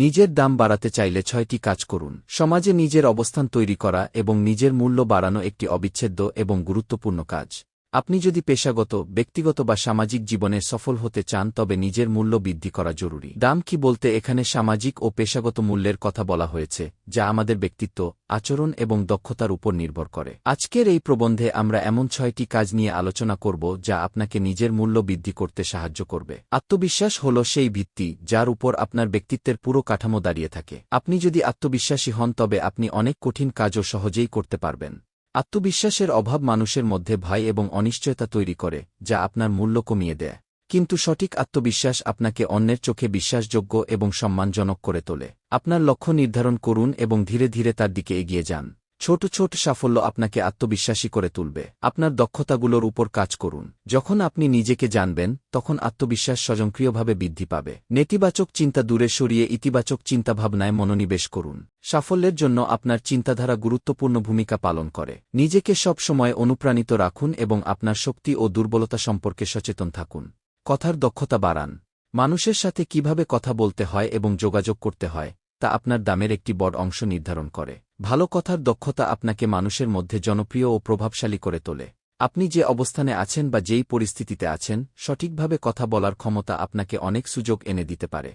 নিজের দাম বাড়াতে চাইলে ছয়টি কাজ করুন। সমাজে নিজের অবস্থান তৈরি করা এবং নিজের মূল্য বাড়ানো একটি অবিচ্ছেদ্য এবং গুরুত্বপূর্ণ কাজ। আপনি যদি পেশাগত, ব্যক্তিগত বা সামাজিক জীবনে সফল হতে চান, তবে নিজের মূল্য বৃদ্ধি করা জরুরি। দাম কি বলতে এখানে সামাজিক ও পেশাগত মূল্যের কথা বলা হয়েছে, যা আমাদের ব্যক্তিত্ব, আচরণ এবং দক্ষতার উপর নির্ভর করে। আজকের এই প্রবন্ধে আমরা এমন ছয়টি কাজ নিয়ে আলোচনা করব, যা আপনাকে নিজের মূল্য বৃদ্ধি করতে সাহায্য করবে। আত্মবিশ্বাস হল সেই ভিত্তি, যার উপর আপনার ব্যক্তিত্বের পুরো কাঠামো দাঁড়িয়ে থাকে। আপনি যদি আত্মবিশ্বাসী হন, তবে আপনি অনেক কঠিন কাজও সহজেই করতে পারবেন। আত্মবিশ্বাসের অভাব মানুষের মধ্যে ভয় এবং অনিশ্চয়তা তৈরি করে, যা আপনার মূল্য কমিয়ে দেয়। কিন্তু সঠিক আত্মবিশ্বাস আপনাকে অন্যের চোখে বিশ্বাসযোগ্য এবং সম্মানজনক করে তোলে। আপনার লক্ষ্য নির্ধারণ করুন এবং ধীরে ধীরে তার দিকে এগিয়ে যান। ছোট ছোট সাফল্য আপনাকে আত্মবিশ্বাসী করে তুলবে। আপনার দক্ষতাগুলোর উপর কাজ করুন। যখন আপনি নিজেকে জানবেন, তখন আত্মবিশ্বাস স্বয়ংক্রিয়ভাবে বৃদ্ধি পাবে। নেতিবাচক চিন্তা দূরে সরিয়ে ইতিবাচক চিন্তাভাবনায় মনোনিবেশ করুন। সাফল্যের জন্য আপনার চিন্তাধারা গুরুত্বপূর্ণ ভূমিকা পালন করে। নিজেকে সব সময় অনুপ্রাণিত রাখুন এবং আপনার শক্তি ও দুর্বলতা সম্পর্কে সচেতন থাকুন। কথার দক্ষতা বাড়ান। মানুষের সাথে কীভাবে কথা বলতে হয় এবং যোগাযোগ করতে হয়, তা আপনার দামের একটি বড় অংশ নির্ধারণ করে। ভালো কথার দক্ষতা আপনাকে মানুষের মধ্যে জনপ্রিয় ও প্রভাবশালী করে তোলে। আপনি যে অবস্থানে আছেন বা যেই পরিস্থিতিতে আছেন, সঠিকভাবে কথা বলার ক্ষমতা আপনাকে অনেক সুযোগ এনে দিতে পারে।